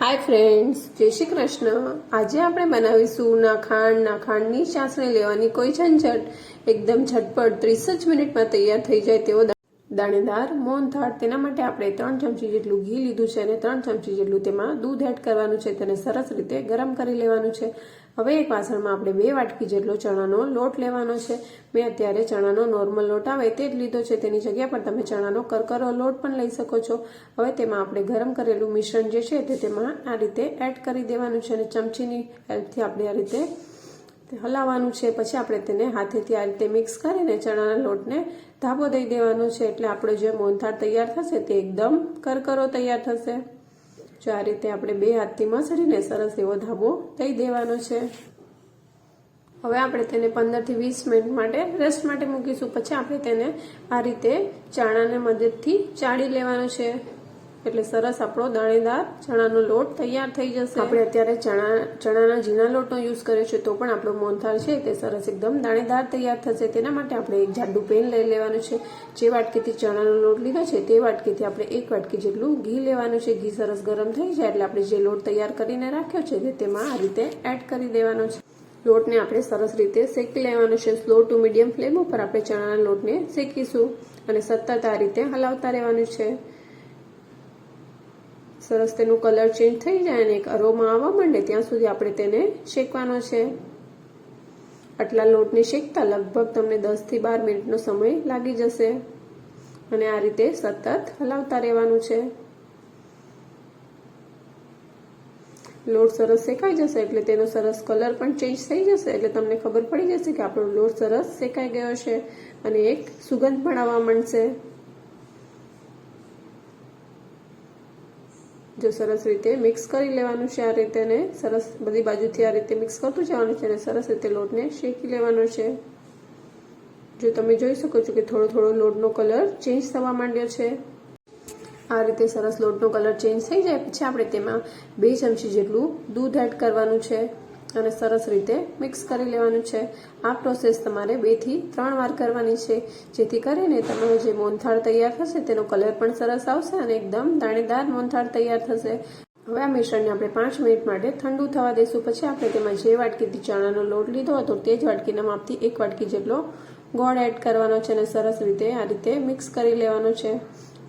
Hi friends જય શ્રી કૃષ્ણ. આજે આપણે બનાવીશું નાખાણ. નાખાણની ચાસણી લેવાની કોઈ ઝંઝટ. એકદમ ઝટપટ, ત્રીસ જ મિનિટમાં તૈયાર થઈ જાય તેવો દાણેદાર મોહનથાળ તેના માટે આપણે ત્રણ ચમચી જેટલું ઘી લીધું છે અને ત્રણ ચમચી જેટલું તેમાં દૂધ એડ કરવાનું છે તેને સરસ રીતે ગરમ કરી લેવાનું છે. હવે એક વાસણમાં આપણે બે વાટકી જેટલો ચણાનો લોટ લેવાનો છે. મેં અત્યારે ચણાનો નોર્મલ લોટ આવે તે જ લીધો છે. તેની જગ્યા પર તમે ચણાનો કરકરો લોટ પણ લઈ શકો છો. હવે તેમાં આપણે ગરમ કરેલું મિશ્રણ જે છે તે તેમાં આ રીતે એડ કરી દેવાનું છે અને ચમચીની હેલ્પથી આપણે આ રીતે હલાવવાનું છે, પછી આપણે તેને હાથેથી આ રીતે મિક્સ કરીને ચણાના લોટને ધાબો દઈ દેવાનો છે, એટલે આપણો જે મોહનથાળ તૈયાર થશે તે એકદમ કરકરો તૈયાર થશે. જો આ રીતે આપણે બે હાથથી મસળીને સરસ એવો ધાબો દઈ દેવાનો છે. હવે આપણે તેને પંદરથી વીસ મિનિટ માટે રેસ્ટ માટે મૂકીશું. પછી આપણે તેને આ રીતે ચાણાને મદદથી ચાળી લેવાનો છે. એટલે સરસ આપણો દાણેદાર ચણાનો લોટ તૈયાર થઈ જશે. આપણે અત્યારે ચણા, ચણાના ઝીણા લોટનો યુઝ કર્યો છે, તો પણ આપણો મોહનથાળ છે, તે સરસ એકદમ દાણેદાર તૈયાર થશે. તેના માટે આપણે એક જાડું પેન લઈ લેવાનું છે, જે વાટકીથી ચણાનો લોટ લીધો છે, તે વાટકીથી આપણે એક વાટકી જેટલું ઘી લેવાનું છે. ઘી સરસ ગરમ થઈ જાય એટલે આપણે જે લોટ તૈયાર કરીને રાખ્યો છે, તે તેમાં આ રીતે એડ કરી દેવાનો છે. લોટને આપણે સરસ રીતે શેકી લેવાનો છે. સ્લો ટુ મીડિયમ ફ્લેમ ઉપર આપણે ચણાના લોટને શેકીશું અને સતત આ રીતે હલાવતા રહેવાનું છે. સરસ તેનું કલર ચેન્જ થઈ જાય અને એક અરોમા આવવા માંડે, ત્યાં સુધી આપણે તેને શેકવાનો છે. આટલા લોટને શેકતા લગભગ તમને દસથી બાર મિનિટનો સમય લાગી જશે. અને આ રીતે સતત હલાવતા રહેવાનું છે. લોટ સરસ શેકાઈ જશે એટલે તેનો સરસ કલર પણ ચેન્જ થઈ જશે એટલે તમને ખબર પડી જશે કે આપણો લોટ સરસ શેકાઈ ગયો છે અને એક સુગંધ પણ આવવા માંડશે. જો સરસ રીતે મિક્સ કરી લેવાનું છે આ રીતે ને, સરસ બધી બાજુથી આ રીતે મિક્સ કરતું જવાનું છે અને સરસ રીતે લોટને શેકી લેવાનો છે. જો તમે જોઈ શકો છો કે થોડો થોડો લોટનો કલર ચેન્જ થવા માંડ્યો છે. આ રીતે સરસ લોટનો કલર ચેન્જ થઈ જાય. પછી આપણે તેમાં બે ચમચી જેટલું દૂધ એડ કરવાનું છે. અને સરસ રીતે મિક્સ કરી લેવાનું છે. આ પ્રોસેસ તમારે બેથી ત્રણ વાર કરવાની છે. જેથી કરીને તમારો જે મોનથાળ તૈયાર થશે તેનો કલર પણ સરસ આવશે અને એકદમ દાણેદાર મોનથાળ તૈયાર થશે. હવે આ મિશ્રણને આપણે પાંચ મિનિટ માટે ઠંડુ થવા દઈશું પછી આપણે તેમાં જે વાટકીથી ચણાનો લોટ લીધો હતો તે જ વાટકીના માપથી એક વાટકી જેટલો ગોળ એડ કરવાનો છે અને સરસ રીતે આ રીતે મિક્સ કરી લેવાનો છે.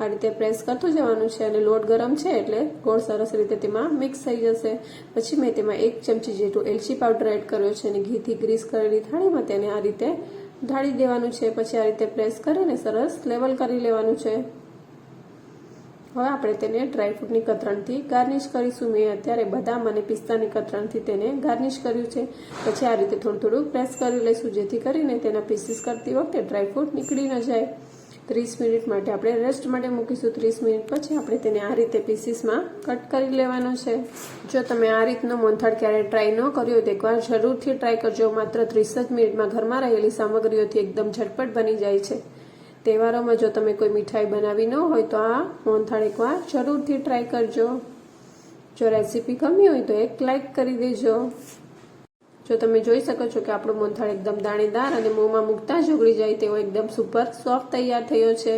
આ રીતે પ્રેસ કરતું જવાનું છે અને લોટ ગરમ છે એટલે ગોળ સરસ રીતે તેમાં મિક્સ થઈ જશે. પછી મેં તેમાં એક ચમચી જેટલું એલચી પાવડર એડ કર્યો છે અને ઘીથી ગ્રીસ કરેલી થાળીમાં તેને આ રીતે ઢાળી દેવાનું છે. પછી આ રીતે પ્રેસ કરીને સરસ લેવલ કરી લેવાનું છે. હવે આપણે તેને ડ્રાયફ્રૂટની કતરણથી ગાર્નિશ કરીશું. મેં અત્યારે બદામ અને પિસ્તાની કતરણથી તેને ગાર્નિશ કર્યું છે. પછી આ રીતે થોડું થોડું પ્રેસ કરી લઈશું, જેથી કરીને તેના પીસીસ કરતી વખતે ડ્રાયફ્રૂટ નીકળી ન જાય. ત્રીસ મિનિટ માટે. આપણે રેસ્ટ માટે મૂકીશું. ત્રીસ મિનિટ પછી આપણે તેને આ રીતે પીસીસમાં કટ કરી લેવાનો છે. જો તમે આ રીતનો મોનથાળ ક્યારેય ટ્રાય ન કર્યો હોય તો એકવાર જરૂરથી ટ્રાય કરજો. માત્ર ત્રીસ જ મિનિટમાં ઘરમાં રહેલી સામગ્રીઓથી એકદમ ઝટપટ બની જાય છે. તહેવારોમાં જો તમે કોઈ મીઠાઈ બનાવી ન હોય તો આ મોનથાળ એકવાર જરૂરથી ટ્રાય કરજો. જો રેસીપી ગમી હોય તો એક લાઇક કરી દેજો. જો તમે જોઈ શકો છો કે આપણો મોનથાળ એકદમ દાણેદાર અને મોંમાં મૂકતા જ ઓગળી જાય તેવો એકદમ સુપર સોફ્ટ તૈયાર થયો છે.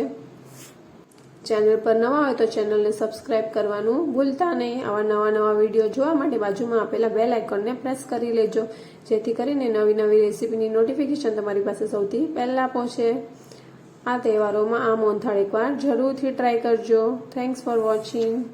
ચેનલ પર નવા હોય તો ચેનલને સબસ્ક્રાઇબ કરવાનું ભૂલતા નહીં. આવા નવા નવા વીડિયો જોવા માટે બાજુમાં આપેલા બેલ આઇકોનને પ્રેસ કરી લેજો. જેથી કરીને નવી નવી રેસીપીની નોટિફિકેશન તમારી પાસે સૌથી પહેલાં પહોંચે. આ તહેવારોમાં આ મોનથાળ એકવાર જરૂરથી ટ્રાય કરજો. Thanks for watching